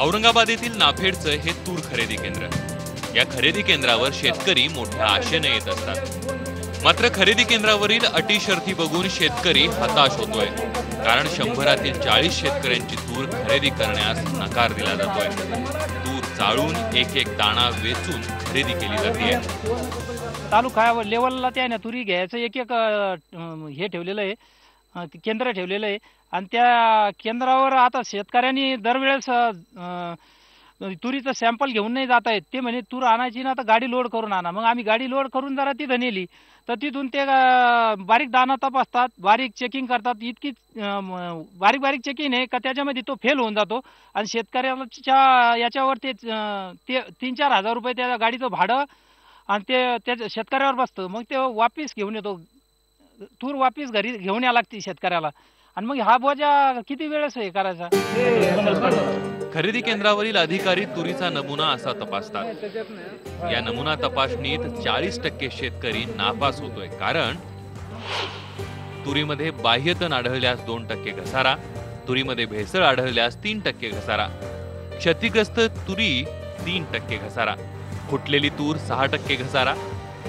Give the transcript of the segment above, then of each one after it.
औरंगाबाद येथील नाफेडचं हे तूर खरेदी केंद्र. या खरेदी केंद्रावर शेतकरी मोठ्या आशेने येत असतात. मात्र खरेदी केंद्रावरील अटी शर्ती बघून शेतकरी हताश होतोय. कारण शंभरातील चाळीस शेतकऱ्यांची तूर खरेदी करण्यास नकार दिला जातोय. तूर चाळून एक एक दाणा वेचून खरेदी केली जाते तालुका लेवलला त्या ना तुरी घ्यायचं एक एक हे ठेवलेलं आहे. केंद्र ठेवलेलं आहे. आणि त्या केंद्रावर आता शेतकऱ्यांनी दरवेळेस तुरीचं सॅम्पल घेऊन नाही जात आहेत. ते म्हणे तूर आणायची ना तर गाडी लोड करून आणा. मग आम्ही गाडी लोड करून जरा तिथं नेली. तर तिथून ते बारीक दाना तपासतात बारीक चेकिंग करतात. इतकी बारीक बारीक चेकिंग आहे का त्याच्यामध्ये तो फेल होऊन जातो. आणि शेतकऱ्याच्या याच्यावर ते ते तीन चार हजार रुपये त्या गाडीचं भाडं आणि ते त्याच्या शेतकऱ्यावर बसतं. मग ते वापस घेऊन येतो. तूर वापिस घरी घेऊन या लागते शेतकऱ्याला. आणि मग हा बोजा किती वेळेस हे करायचा? खरेदी केंद्रावरील अधिकारी तुरीचा नमुना असा तपासतात. या नमुना तपासणीत चाळीस टक्के शेतकरी नापास होतोय. कारण तुरीमध्ये बाह्यतण आढळल्यास दोन टक्के घसारा तुरीमध्ये भेसळ आढळल्यास तीन टक्के घसारा. क्षतिग्रस्त तुरी तीन टक्के घसारा. फुटलेली तूर सहा टक्के घसारा.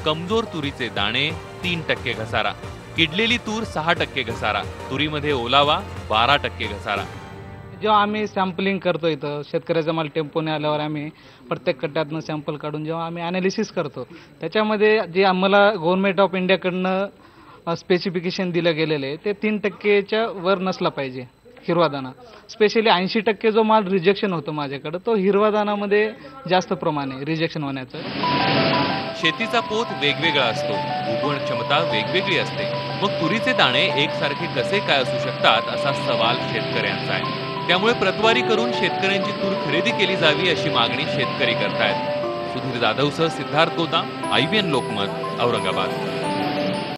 कमजोर तुरीचे दाणे तीन टक्के घसारा. किडलेली तूर सहा टक्के घसारा. तुरीमध्ये ओलावा बारा टक्के घसारा. जेव्हा आम्ही सॅम्पलिंग करतो इथं शेतकऱ्याचा माल टेम्पोने आल्यावर आम्ही प्रत्येक कट्ट्यातनं सॅम्पल काढून जेव्हा आम्ही अनालिसिस करतो त्याच्यामध्ये जे आम्हाला गव्हर्नमेंट ऑफ इंडियाकडनं स्पेसिफिकेशन दिलं गेलेलं आहे ते तीन टक्केच्या वर नसला पाहिजे. हिरवा दाणा स्पेशली ऐंशी टक्के जो माल रिजेक्शन होतो माझ्याकडं तो हिरवा दाणामध्ये जास्त प्रमाणे रिजेक्शन होण्याचं शेतीचा पोत वेगवेगळा असतो. उगवण क्षमता वेगवेगळी असते. मग तुरीचे दाणे एकसारखे कसे काय असू शकतात असा सवाल शेतकऱ्यांचा आहे. त्यामुळे प्रतवारी करून शेतकऱ्यांची तूर खरेदी केली जावी अशी मागणी शेतकरी करतायत. सुधीर जाधवसह सिद्धार्थ गोता आयबीएन लोकमत औरंगाबाद.